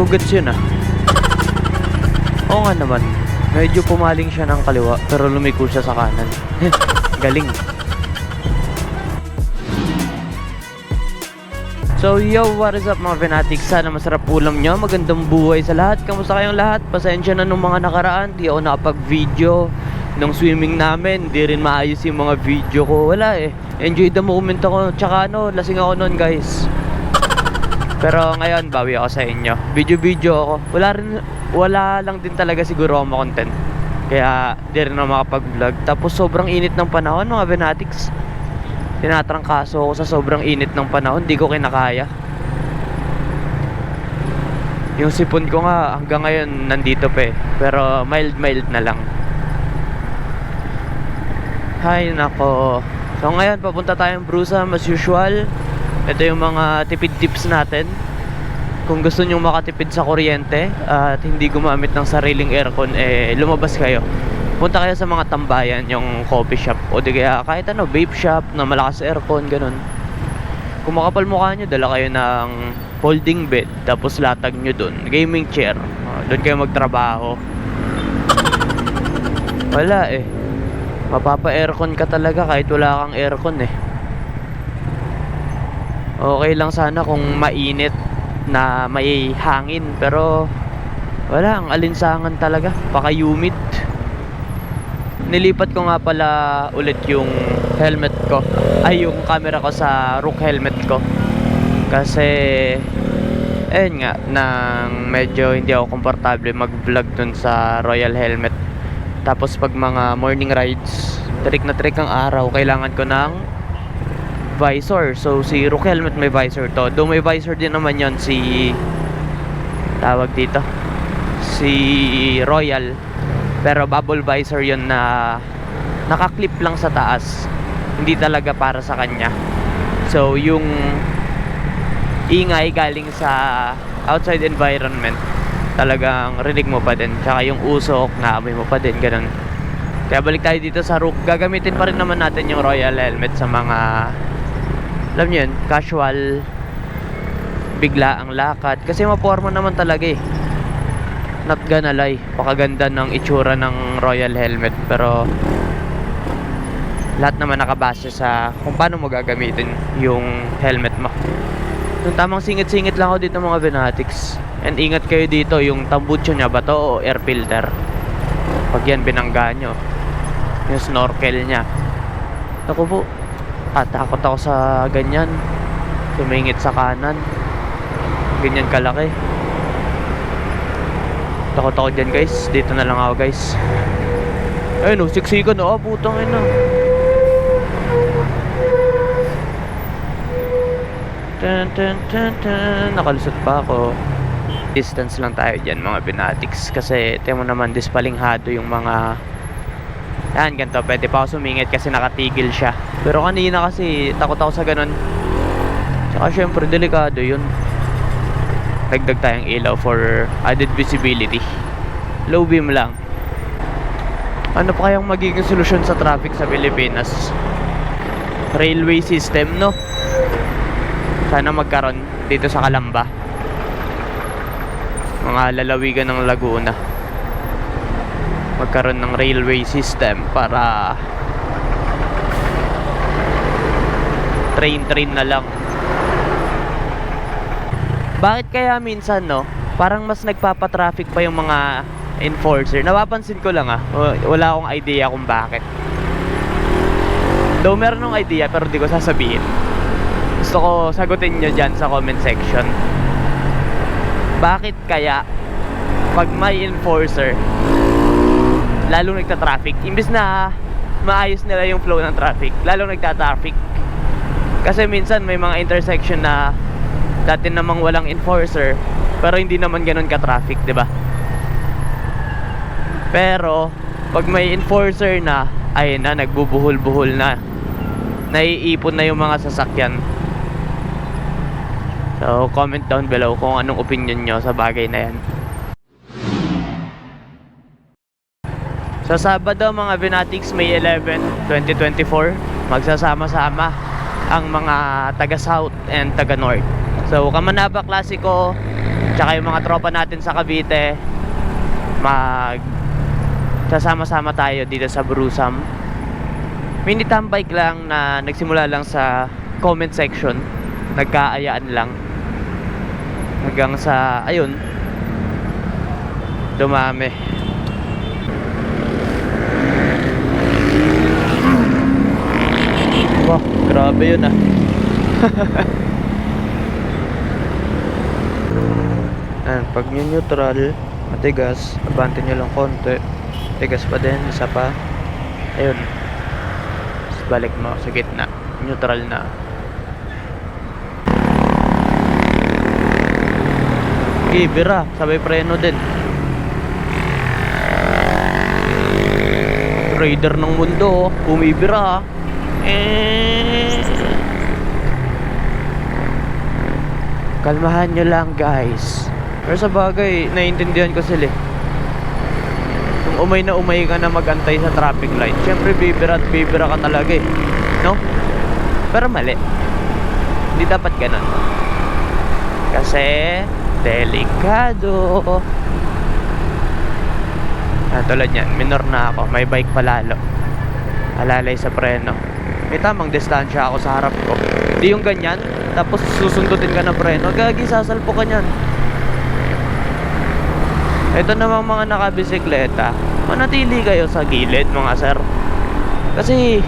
Ko gets yun ah. Oo nga naman. Medyo pumaling siya ng kaliwa pero lumiko siya sa kanan. Galing. So yo, what is up mga fanatics? Sana masarap ulam nyo. Magandang buhay sa lahat. Kamusta kayong lahat? Pasensya na nung mga nakaraan. Di ako nakapag-video ng swimming namin. Di rin maayos yung mga video ko. Wala eh. Enjoy the moment ako. Tsaka ano, lasing ako noon guys. Pero ngayon, bawi ako sa inyo. Video-video ako. Wala rin, wala lang din talaga siguro ako content. Kaya di rin ako makapag-vlog. Tapos sobrang init ng panahon mga fanatics. Tinatrangkaso ako sa sobrang init ng panahon. Di ko kinakaya. Yung sipon ko nga hanggang ngayon nandito pa eh. Pero mild-mild na lang. Hay nako. So ngayon papunta tayong Brusa as usual. Ito yung mga tipid tips natin. Kung gusto nyo makatipid sa kuryente at hindi gumamit ng sariling aircon, eh lumabas kayo. Punta kayo sa mga tambayan, yung coffee shop o di kaya kahit ano, vape shop na malakas aircon, ganun. Kung makapal mukha nyo, dala kayo ng folding bed, tapos latag nyo dun, gaming chair. Uh, doon kayo magtrabaho. Wala eh. Mapapa-aircon ka talaga kahit wala kang aircon eh. Okay lang sana kung mainit na may hangin pero wala ang alinsangan talaga. Paka-humid nilipat ko nga pala ulit yung helmet ko. Ay yung camera ko sa Rook helmet ko. Kasi ayun nga nang medyo hindi ako komportable mag vlog dun sa Royal helmet. Tapos pag mga morning rides trick na trick ang araw kailangan ko ng visor so si Rook helmet may visor to. Do may visor din naman yon si tawag dito si Royal. Pero bubble visor yon na nakaklip lang sa taas. Hindi talaga para sa kanya. So yung ingay galing sa outside environment talagang rinig mo pa din. Tsaka yung usok naamoy mo pa din ganun. Kaya balik tayo dito sa Rook gagamitin pa rin naman natin yung Royal helmet sa mga alam nyo yun casual bigla ang lakad. Kasi maporma naman talaga eh. Not gonna lie pakaganda ng itsura ng royal helmet. Pero lahat naman nakabase sa kung paano mo gagamitin yung helmet mo. Yung tamang singit-singit lang ako dito mga fanatics and ingat kayo dito yung tambucho nya ba to o air filter? Pag yan binangga nyo yung snorkel nya ako po tatakot ako sa ganyan. Tumingit sa kanan. Ganyan kalaki. Takot ako dyan guys. Dito na lang ako guys. Ayun oh siksikan oh putang ina. Dun, dun, dun, dun. nakalusot pa ako. Distance lang tayo dyan mga binatics kasi tiyan mo naman dispalinghado yung mga yan ganito. Pwede pa ako sumingit kasi nakatigil siya. Pero kanina kasi takot ako sa ganun. Tsaka syempre delikado yun. Dagdag tayong ilaw for added visibility. Low beam lang. Ano pa kayang magiging solusyon sa traffic sa Pilipinas? Railway system no? Sana magkaroon dito sa Kalamba. Mga lalawigan ng Laguna magkaroon ng railway system para train train na lang. Bakit kaya minsan no parang mas nagpapatraffic pa yung mga enforcer? Napapansin ko lang ah. Wa- wala akong idea kung bakit. Though meron akong idea pero di ko sasabihin. Gusto ko sagutin nyo dyan sa comment section. Bakit kaya pag may enforcer lalong nagta-traffic imbis na maayos nila yung flow ng traffic lalong nagta-traffic kasi minsan may mga intersection na dati namang walang enforcer pero hindi naman ganun ka-traffic, 'di ba? Pero pag may enforcer na, ayun na nagbubuhol-buhol na. Naiipon na yung mga sasakyan. So, comment down below kung anong opinion nyo sa bagay na yan. Sa Sabado mga Binatics May 11, 2024, magsasama-sama ang mga taga South and taga North. So, Kamanaba Klasiko, Tsaka yung mga tropa natin sa Cavite, mag sasama-sama tayo dito sa Brusam. Mini tambike lang na nagsimula lang sa comment section. Nagkaayaan lang. Hanggang sa, ayun, dumami. Wow, grabe yun ah. Ayan, pag nyo neutral, matigas, abante nyo lang konti. Tigas pa din, isa pa. Ayun. Tapos balik mo sa gitna. Neutral na. Okay, bira. Sabay preno din. Raider ng mundo, oh. Eh. Kalmahan nyo lang, guys. Pero sa bagay, naiintindihan ko sila eh. Kung umay na umay ka na magantay sa traffic light, syempre bibira at bibira ka talaga eh. No? Pero mali. Hindi dapat ganun. Kasi, delikado. Ah, tulad yan, minor na ako. May bike palalo. Alalay sa preno. May tamang distansya ako sa harap ko. Hindi yung ganyan, tapos susundutin ka ng preno. Gagi, sasalpo ka niyan. Ito namang mga nakabisikleta, manatili kayo sa gilid mga sir. Kasi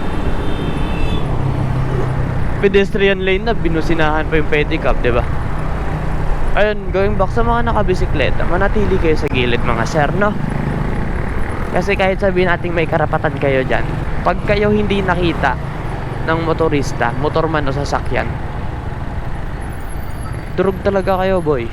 pedestrian lane na binusinahan pa yung pedicab, 'di ba? Ayun, going back sa mga nakabisikleta, manatili kayo sa gilid mga sir, no? Kasi kahit sabihin nating may karapatan kayo dyan, pag kayo hindi nakita ng motorista, motorman o sasakyan, durog talaga kayo, boy.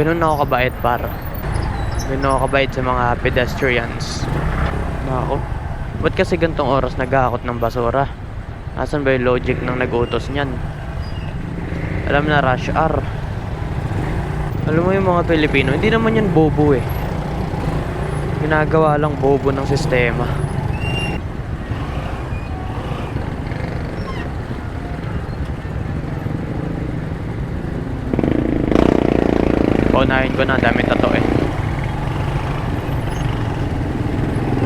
Ganun ako kabait par. Ganun ako kabait sa mga pedestrians. Nako. Ba't kasi gantong oras nag-aakot ng basura? Nasaan ba yung logic ng nag-utos niyan? Alam na rush hour. Alam mo yung mga Pilipino, hindi naman yan bobo eh. Ginagawa lang bobo ng sistema. Paunahin ko na, dami tato eh.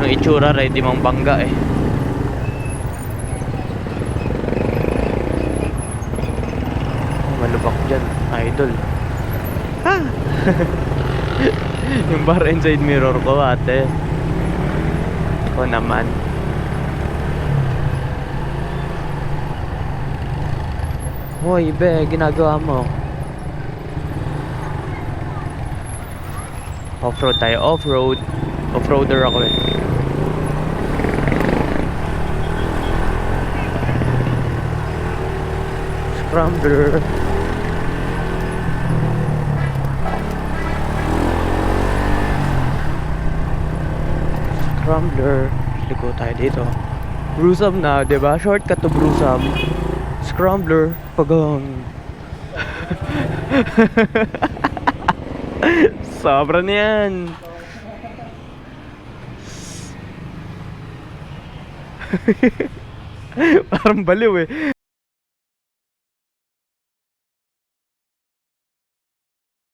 Yung itsura, ready mong bangga eh. Malubak dyan, idol. Ha! yung bar inside mirror ko ate. Ako naman. Hoy, be, ginagawa mo. Off-road tayo, off-road. Off-roader ako eh. Scrambler. Scrambler. Liko tayo dito. Brusam na, 'di ba? Shortcut to Brusam. Scrambler. Pagang. Sobra na yan. Parang baliw eh.